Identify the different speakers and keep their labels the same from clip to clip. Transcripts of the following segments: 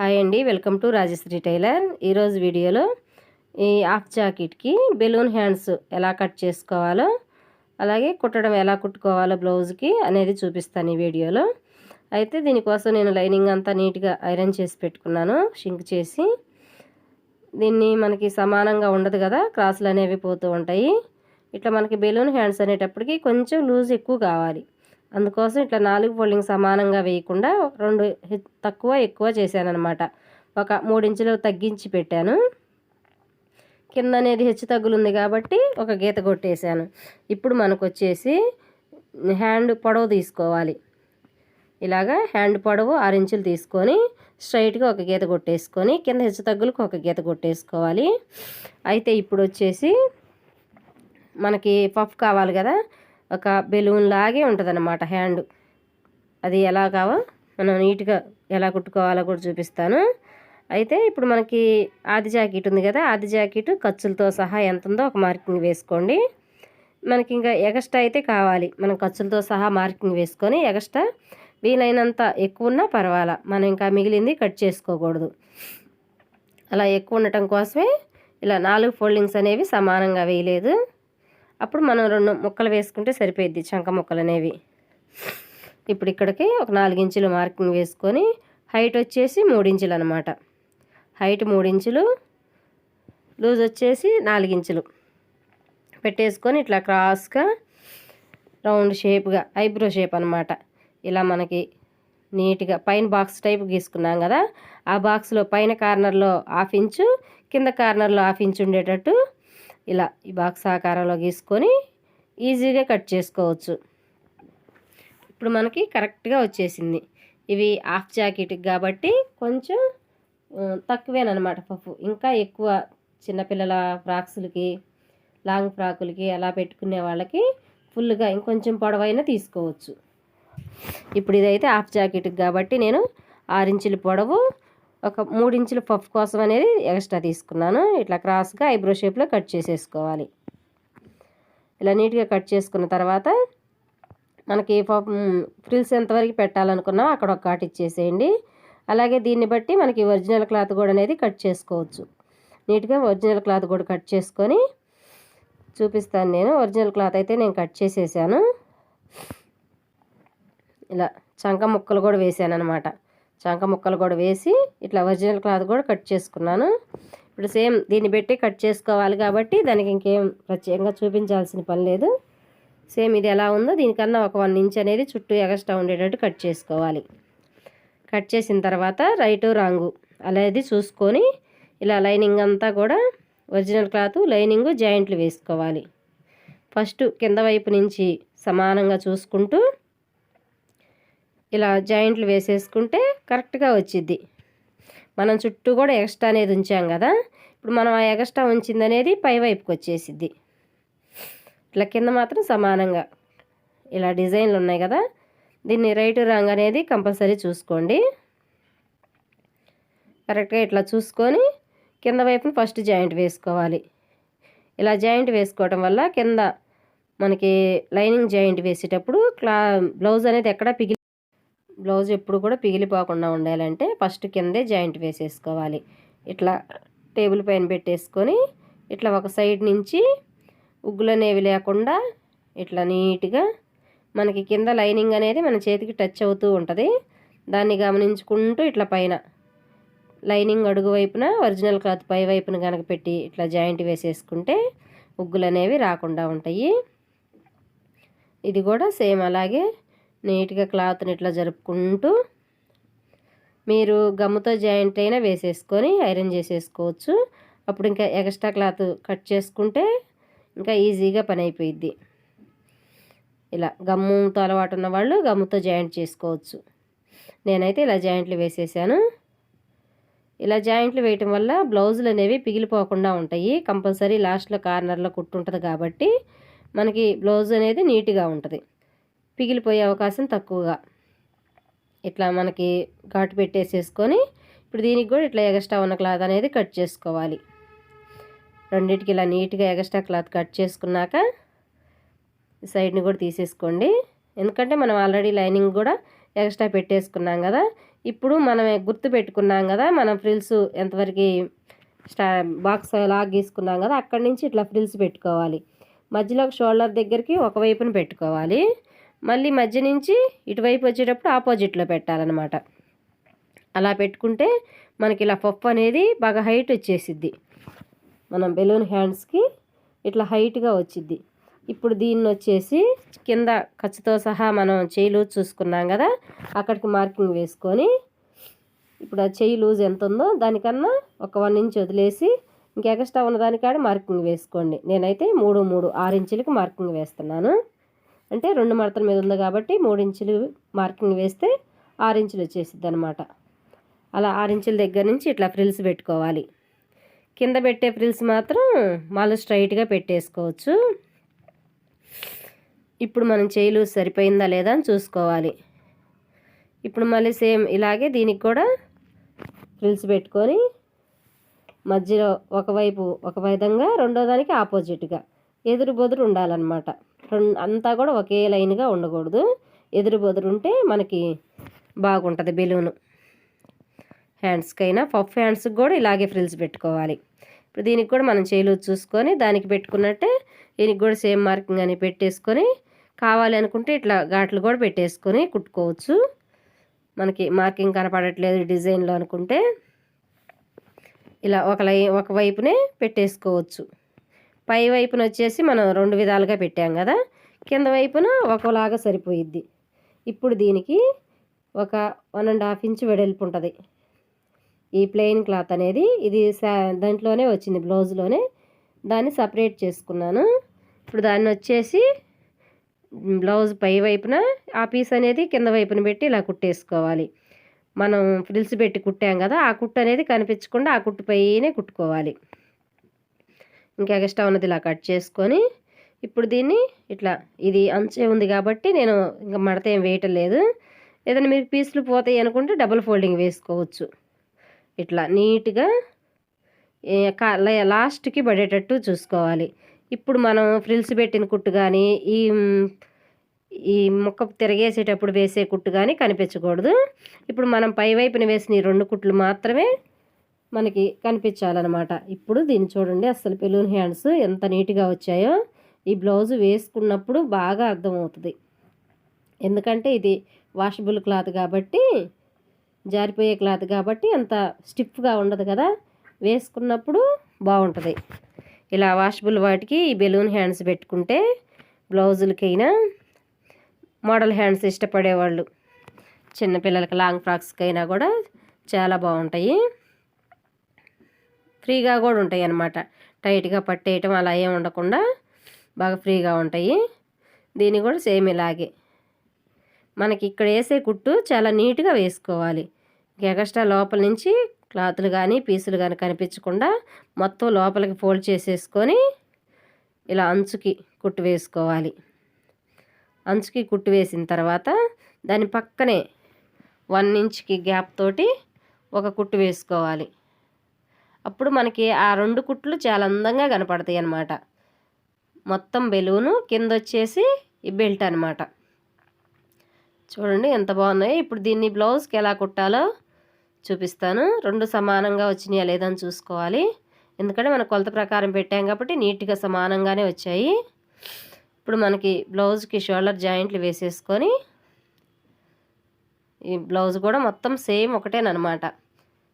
Speaker 1: Hi అండి welcome to Rajshri tailor. ఈరోజు వీడియోలో ఈ హాఫ్ జాకెట్కి బెలూన్ హ్యాండ్స్ ఎలా కట్ చేసుకోవాలో అలాగే కుట్టడం ఎలా కుట్టుకోవాలో బ్లౌజ్కి అనేది చూపిస్తాను ఈ వీడియోలో. అయితే దీనికోసం నేను లైనింగ్ అంతా నీట్గా ఐరన్ చేసి పెట్టుకున్నాను షింక్ చేసి. దీన్ని మనకి సమానంగా ఉండదు కదా క్రాసులు అనేవి పోతూ ఉంటాయి. ఇట్లా మనకి బెలూన్ హ్యాండ్స్ అనేటప్పటికి కొంచెం లూజ్ ఎక్కువ కావాలి. అందుకోసం ఇట్లా నాలుగు ఫోల్డింగ్ సమానంగా వేయకుండా రెండు తక్కువ ఎక్కువ చేశానమాట ఒక మూడించులు తగ్గించి పెట్టాను. కింద అనేది హెచ్చు తగ్గులుంది కాబట్టి ఒక గీత కొట్టేశాను. ఇప్పుడు మనకు వచ్చేసి హ్యాండ్ పొడవు తీసుకోవాలి. ఇలాగా హ్యాండ్ పొడవు ఆరు ఇంచులు తీసుకొని స్ట్రైట్గా ఒక గీత కొట్టేసుకొని కింద హెచ్చు తగ్గులకు ఒక గీత కొట్టేసుకోవాలి. అయితే ఇప్పుడు వచ్చేసి మనకి పఫ్ కావాలి కదా ఒక బెలూన్ లాగే ఉంటుంది అనమాట హ్యాండ్. అది ఎలా కావో మనం నీట్గా ఎలా కుట్టుకోవాలో కూడా చూపిస్తాను. అయితే ఇప్పుడు మనకి ఆది జాకెట్ ఉంది కదా ఆది జాకెట్ ఖర్చులతో సహా ఎంత ఉందో ఒక మార్కింగ్ వేసుకోండి. మనకి ఇంకా ఎగస్ట్రా అయితే కావాలి. మనం ఖర్చులతో సహా మార్కింగ్ వేసుకొని ఎగస్ట్రా వీలైనంత ఎక్కువ ఉన్నా పర్వాలా. మనం ఇంకా మిగిలింది కట్ చేసుకోకూడదు. అలా ఎక్కువ ఉండటం కోసమే ఇలా నాలుగు ఫోల్డింగ్స్ అనేవి సమానంగా వేయలేదు. అప్పుడు మనం రెండు ముక్కలు వేసుకుంటే సరిపోయిద్ది చంక ముక్కలు అనేవి. ఇప్పుడు ఇక్కడికి ఒక నాలుగించులు మార్కింగ్ వేసుకొని హైట్ వచ్చేసి మూడించులు అనమాట హైట్ మూడించులు లూజ్ వచ్చేసి నాలుగించులు పెట్టేసుకొని ఇట్లా క్రాస్గా రౌండ్ షేప్గా ఐబ్రో షేప్ అనమాట ఇలా మనకి నీట్గా పైన బాక్స్ టైప్ గీసుకున్నాం కదా ఆ బాక్స్లో పైన కార్నర్లో హాఫ్ ఇంచు కింద కార్నర్లో హాఫ్ ఇంచు ఉండేటట్టు ఇలా ఈ బాక్స్ ఆకారంలో గీసుకొని ఈజీగా కట్ చేసుకోవచ్చు. ఇప్పుడు మనకి కరెక్ట్గా వచ్చేసింది. ఇవి హాఫ్ జాకెట్కి కాబట్టి కొంచెం తక్కువేనమాట పప్పు ఇంకా ఎక్కువ చిన్నపిల్లల ఫ్రాక్స్లకి లాంగ్ ఫ్రాకులకి అలా పెట్టుకునే వాళ్ళకి ఫుల్గా ఇంకొంచెం పొడవైనా తీసుకోవచ్చు. ఇప్పుడు ఇదైతే హాఫ్ జాకెట్కి కాబట్టి నేను ఆరించుల పొడవు ఒక మూడించుల పఫ్ కోసం అనేది ఎక్స్ట్రా తీసుకున్నాను. ఇట్లా క్రాస్గా ఐబ్రో షేప్లో కట్ చేసేసుకోవాలి. ఇలా నీట్గా కట్ చేసుకున్న తర్వాత మనకి పఫ్ ఫ్రిల్స్ ఎంతవరకు పెట్టాలనుకున్నా అక్కడ ఒక కాట్ ఇచ్చేసేయండి. అలాగే దీన్ని బట్టి మనకి ఒరిజినల్ క్లాత్ కూడా అనేది కట్ చేసుకోవచ్చు. నీట్గా ఒరిజినల్ క్లాత్ కూడా కట్ చేసుకొని చూపిస్తాను నేను. ఒరిజినల్ క్లాత్ అయితే నేను కట్ చేసేసాను. ఇలా చంక ముక్కలు కూడా వేసాను అనమాట చంక ముక్కలు కూడా వేసి ఇట్లా ఒరిజినల్ క్లాత్ కూడా కట్ చేసుకున్నాను. ఇప్పుడు సేమ్ దీన్ని పెట్టి కట్ చేసుకోవాలి కాబట్టి దానికి ఇంకేం ప్రత్యేకంగా చూపించాల్సిన పని లేదు. సేమ్ ఇది ఎలా ఉందో దీనికన్నా ఒక వన్ ఇంచ్ అనేది చుట్టూ ఎగస్ట్రా ఉండేటట్టు కట్ చేసుకోవాలి. కట్ చేసిన తర్వాత రైటు రాంగు అలాది చూసుకొని ఇలా లైనింగ్ అంతా కూడా ఒరిజినల్ క్లాత్ లైనింగ్ జాయింట్లు వేసుకోవాలి. ఫస్ట్ కింద వైపు నుంచి సమానంగా చూసుకుంటూ ఇలా జాయింట్లు వేసేసుకుంటే కరెక్ట్గా వచ్చిద్ది. మనం చుట్టూ కూడా ఎక్స్ట్రా అనేది ఉంచాం కదా ఇప్పుడు మనం ఆ ఎక్స్ట్రా ఉంచింది అనేది పై వైపుకి వచ్చేసిద్ది. ఇట్లా కింద మాత్రం సమానంగా ఇలా డిజైన్లు ఉన్నాయి కదా దీన్ని రైట్ రాంగ్ అనేది కంపల్సరీ చూసుకోండి. కరెక్ట్గా ఇట్లా చూసుకొని కింద వైపున ఫస్ట్ జాయింట్ వేసుకోవాలి. ఇలా జాయింట్ వేసుకోవడం వల్ల కింద మనకి లైనింగ్ జాయింట్ వేసేటప్పుడు క్లా బ్లౌజ్ అనేది ఎక్కడ పిగిలి బ్లౌజ్ ఎప్పుడు కూడా పిగిలిపోకుండా ఉండాలంటే ఫస్ట్ కిందే జాయింట్ వేసేసుకోవాలి. ఇట్లా టేబుల్ పైన పెట్టేసుకొని ఇట్లా ఒక సైడ్ నుంచి ఉగ్గులు అనేవి లేకుండా ఇట్లా నీట్గా మనకి కింద లైనింగ్ అనేది మన చేతికి టచ్ అవుతూ ఉంటుంది. దాన్ని గమనించుకుంటూ ఇట్లా పైన లైనింగ్ అడుగు వైపున ఒరిజినల్ క్లాత్ పై వైపున కనుక పెట్టి ఇట్లా జాయింట్ వేసేసుకుంటే ఉగ్గులు అనేవి రాకుండా ఉంటాయి. ఇది కూడా సేమ్ అలాగే నీట్గా క్లాత్ని ఇట్లా జరుపుకుంటూ మీరు గమ్ముతో జాయింట్ అయినా వేసేసుకొని ఐరన్ చేసేసుకోవచ్చు. అప్పుడు ఇంకా ఎక్స్ట్రా క్లాత్ కట్ చేసుకుంటే ఇంకా ఈజీగా పని అయిపోయిద్ది. ఇలా గమ్ముతో అలవాటు ఉన్న వాళ్ళు గమ్ముతో జాయింట్ చేసుకోవచ్చు. నేనైతే ఇలా జాయింట్లు వేసేసాను. ఇలా జాయింట్లు వేయటం వల్ల బ్లౌజులు అనేవి పిగిలిపోకుండా ఉంటాయి. కంపల్సరీ లాస్ట్లో కార్నర్లో కుట్టు ఉంటుంది కాబట్టి మనకి బ్లౌజ్ అనేది నీట్గా ఉంటుంది. పిగిలిపోయే అవకాశం తక్కువగా. ఇట్లా మనకి ఘాటు పెట్టేసేసుకొని ఇప్పుడు దీనికి కూడా ఇట్లా ఎగస్ట్రా ఉన్న క్లాత్ అనేది కట్ చేసుకోవాలి. రెండింటికి ఇలా నీట్గా ఎగస్ట్రా క్లాత్ కట్ చేసుకున్నాక సైడ్ని కూడా తీసేసుకోండి. ఎందుకంటే మనం ఆల్రెడీ లైనింగ్ కూడా ఎక్స్ట్రా పెట్టేసుకున్నాం కదా. ఇప్పుడు మనం గుర్తు పెట్టుకున్నాం కదా మనం ఫ్రిల్స్ ఎంతవరకు స్టా బాక్స్ లాగ్ గీసుకున్నాం కదా అక్కడి నుంచి ఇట్లా ఫ్రిల్స్ పెట్టుకోవాలి. మధ్యలో షోల్డర్ దగ్గరికి ఒకవైపున పెట్టుకోవాలి. మళ్ళీ మధ్య నుంచి ఇటువైపు వచ్చేటప్పుడు ఆపోజిట్లో పెట్టాలన్నమాట. అలా పెట్టుకుంటే మనకి ఇలా పప్పు అనేది బాగా హైట్ వచ్చేసిద్ది. మనం బెలూన్ హ్యాండ్స్కి ఇట్లా హైట్గా వచ్చిద్ది. ఇప్పుడు దీన్ని వచ్చేసి కింద ఖర్చుతో సహా మనం చేయి లూజ్ చూసుకున్నాం కదా అక్కడికి మార్కింగ్ వేసుకొని ఇప్పుడు ఆ చెయ్యి లూజ్ ఎంత ఉందో దానికన్నా ఒక వన్ ఇంచ్ వదిలేసి ఇంకెక్స్ట్రా ఉన్న దానికాడ మార్కింగ్ వేసుకోండి. నేనైతే మూడు మూడు ఆరు ఇంచులకి మార్కింగ్ వేస్తున్నాను. అంటే రెండు మడతల మీద ఉంది కాబట్టి మూడు ఇంచులు మార్కింగ్ వేస్తే ఆరు ఇంచులు వచ్చేసిద్ది అనమాట అలా ఆరు ఇంచుల దగ్గర నుంచి ఇట్లా ఫ్రిల్స్ పెట్టుకోవాలి. కింద పెట్టే ఫ్రిల్స్ మాత్రం మళ్ళీ స్ట్రైట్గా పెట్టేసుకోవచ్చు. ఇప్పుడు మనం చేయిలు సరిపోయిందా లేదా అని చూసుకోవాలి. ఇప్పుడు మళ్ళీ సేమ్ ఇలాగే దీనికి కూడా ఫ్రిల్స్ పెట్టుకొని మధ్యలో ఒకవైపు ఒక విధంగా రెండో దానికి ఆపోజిట్గా ఎదురు బొదురు ఉండాలన్నమాట. అంతా కూడా ఒకే లైన్గా ఉండకూడదు. ఎదురు బొదురు ఉంటే మనకి బాగుంటుంది బెలూను. హ్యాండ్స్కైనా పఫ్ హ్యాండ్స్కి కూడా ఇలాగే ఫ్రిల్స్ పెట్టుకోవాలి. ఇప్పుడు దీనికి కూడా మనం చేయలు చూసుకొని దానికి పెట్టుకున్నట్టే దీనికి కూడా సేమ్ మార్కింగ్ అని పెట్టేసుకొని కావాలి అనుకుంటే ఇట్లా ఘాట్లు కూడా పెట్టేసుకొని కుట్టుకోవచ్చు. మనకి మార్కింగ్ కనపడట్లేదు డిజైన్లో అనుకుంటే. ఇలా ఒక లై ఒక వైపునే పెట్టేసుకోవచ్చు. పై వైపున వచ్చేసి మనం రెండు విధాలుగా పెట్టాం కదా. కింద వైపున ఒకలాగా సరిపోయిద్ది. ఇప్పుడు దీనికి ఒక వన్ అండ్ హాఫ్ ఇంచ్ వెడల్పు ఉంటుంది. ఈ ప్లెయిన్ క్లాత్ అనేది ఇది దాంట్లోనే వచ్చింది బ్లౌజ్లోనే. దాన్ని సపరేట్ చేసుకున్నాను. ఇప్పుడు దాన్ని వచ్చేసి బ్లౌజ్ పై వైపున ఆ పీస్ అనేది కింద వైపున పెట్టి ఇలా కుట్టేసుకోవాలి. మనం ఫ్రిల్స్ పెట్టి కుట్టాం కదా ఆ కుట్టు అనేది కనిపించకుండా ఆ కుట్టు పైనే కుట్టుకోవాలి. ఇంకా ఎక్స్ట్రా ఉన్నది ఇలా కట్ చేసుకొని ఇప్పుడు దీన్ని ఇట్లా ఇది అంచే ఉంది కాబట్టి నేను ఇంకా మడత ఏం వేయటం లేదు ఏదైనా మీరు పీసులు పోతాయి అనుకుంటే డబుల్ ఫోల్డింగ్ వేసుకోవచ్చు. ఇట్లా నీట్గా లాస్ట్కి పడేటట్టు చూసుకోవాలి. ఇప్పుడు మనం ఫ్రిల్స్ పెట్టిన కుట్టు కానీ ఈ ఈ ముక్క తిరగేసేటప్పుడు వేసే కుట్టు కానీ కనిపించకూడదు. ఇప్పుడు మనం పై వైపున వేసిన ఈ రెండు కుట్లు మాత్రమే మనకి కనిపించాలన్నమాట. ఇప్పుడు దీన్ని చూడండి అసలు బెలూన్ హ్యాండ్స్ ఎంత నీట్గా వచ్చాయో. ఈ బ్లౌజ్ వేసుకున్నప్పుడు బాగా అర్థమవుతుంది. ఎందుకంటే ఇది వాషబుల్ క్లాత్ కాబట్టి జారిపోయే క్లాత్ కాబట్టి అంత స్టిఫ్గా ఉండదు కదా. వేసుకున్నప్పుడు బాగుంటుంది. ఇలా వాషబుల్ వాటికి ఈ బెలూన్ హ్యాండ్స్ పెట్టుకుంటే బ్లౌజులకైనా మోడల్ హ్యాండ్స్ ఇష్టపడేవాళ్ళు. చిన్నపిల్లలకి లాంగ్ ఫ్రాక్స్కైనా కూడా చాలా బాగుంటాయి. ఫ్రీగా కూడా ఉంటాయి అన్నమాట. టైట్గా పట్టేయటం అలా ఏం ఉండకుండా బాగా ఫ్రీగా ఉంటాయి. దీన్ని కూడా సేమ్ ఇలాగే. మనకి ఇక్కడ వేసే కుట్టు చాలా నీట్గా వేసుకోవాలి. ఎగస్ట్రా లోపల నుంచి క్లాతులు కానీ పీసులు కానీ కనిపించకుండా మొత్తం లోపలికి ఫోల్డ్ చేసేసుకొని ఇలా అంచుకి కుట్టు వేసుకోవాలి. అంచుకి కుట్టు వేసిన తర్వాత దాని పక్కనే వన్ ఇంచ్కి గ్యాప్ తోటి ఒక కుట్టు వేసుకోవాలి. అప్పుడు మనకి ఆ రెండు కుట్లు చాలా అందంగా కనపడతాయి అన్నమాట. మొత్తం బెలూను కింద వచ్చేసి ఈ బెల్ట్ అనమాట చూడండి ఎంత బాగున్నాయి. ఇప్పుడు దీన్ని బ్లౌజ్కి ఎలా కుట్టాలో చూపిస్తాను. రెండు సమానంగా వచ్చినాయా లేదని చూసుకోవాలి. ఎందుకంటే మన కొలత ప్రకారం పెట్టాం కాబట్టి నీట్గా సమానంగానే వచ్చాయి. ఇప్పుడు మనకి బ్లౌజ్కి షోల్డర్ జాయింట్లు వేసేసుకొని ఈ బ్లౌజ్ కూడా మొత్తం సేమ్ ఒకటేనమాట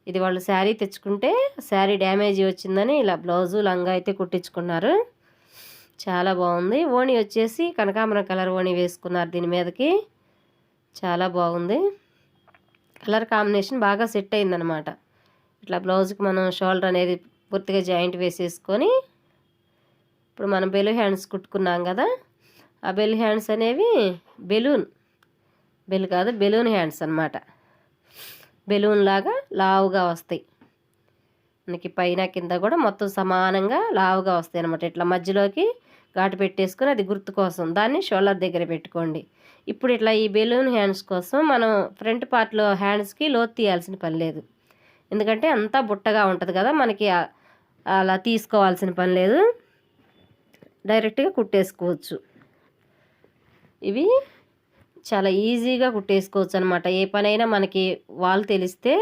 Speaker 1: ఇది వాళ్ళు శారీ తెచ్చుకుంటే శారీ డ్యామేజ్ వచ్చిందని ఇలా బ్లౌజు లంగా అయితే కుట్టించుకున్నారు. చాలా బాగుంది. ఓణి వచ్చేసి కనకాంబరం కలర్ ఓణి వేసుకున్నారు దీని మీదకి. చాలా బాగుంది. కలర్ కాంబినేషన్ బాగా సెట్ అయిందనమాట ఇట్లా బ్లౌజ్కి మనం షోల్డర్ అనేది పూర్తిగా జాయింట్ వేసేసుకొని ఇప్పుడు మనం బెలూ హ్యాండ్స్ కుట్టుకున్నాం కదా ఆ బెల్ హ్యాండ్స్ అనేవి బెలూన్. బెల్ కాదు బెలూన్ హ్యాండ్స్ అనమాట బెలూన్ లాగా లావుగా వస్తాయి. మనకి పైన కింద కూడా మొత్తం సమానంగా లావుగా వస్తాయి అనమాట ఇట్లా మధ్యలోకి ఘాటు పెట్టేసుకొని అది గుర్తు కోసం దాన్ని షోల్డర్ దగ్గర పెట్టుకోండి. ఇప్పుడు ఇట్లా ఈ బెలూన్ హ్యాండ్స్ కోసం మనం ఫ్రంట్ పార్ట్లో హ్యాండ్స్కి లోతు తీయాల్సిన పని లేదు. ఎందుకంటే అంతా బుట్టగా ఉంటుంది కదా మనకి అలా తీసుకోవాల్సిన పని లేదు. డైరెక్ట్గా కుట్టేసుకోవచ్చు. ఇవి చాలా ఈజీగా కుట్టేసుకోవచ్చు అనమాట ఏ పనైనా మనకి వాళ్ళు తెలిస్తే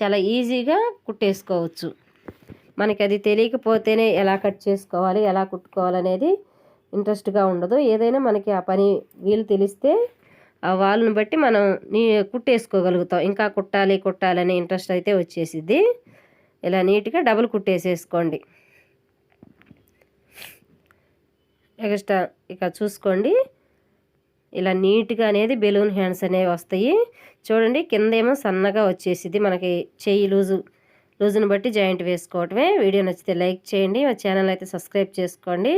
Speaker 1: చాలా ఈజీగా కుట్టేసుకోవచ్చు. మనకి అది తెలియకపోతేనే ఎలా కట్ చేసుకోవాలి ఎలా కుట్టుకోవాలనేది ఇంట్రెస్ట్గా ఉండదు. ఏదైనా మనకి ఆ పని వీలు తెలిస్తే ఆ వాళ్ళని బట్టి మనం నీ కుట్టేసుకోగలుగుతాం. ఇంకా కుట్టాలి కుట్టాలని ఇంట్రెస్ట్ అయితే వచ్చేసిద్ది. ఇలా నీట్గా డబుల్ కుట్టేసేసుకోండి. ఎక్స్ట్రా ఇక చూసుకోండి. ఇలా నీట్గా అనేది బెలూన్ హ్యాండ్స్ అనేవి వస్తాయి. చూడండి కింద ఏమో సన్నగా వచ్చేసిద్ది మనకి చెయ్యి లూజు లూజుని బట్టి జాయింట్ వేసుకోవటమే. వీడియో నచ్చితే లైక్ చేయండి. మా ఛానల్ అయితే సబ్స్క్రైబ్ చేసుకోండి.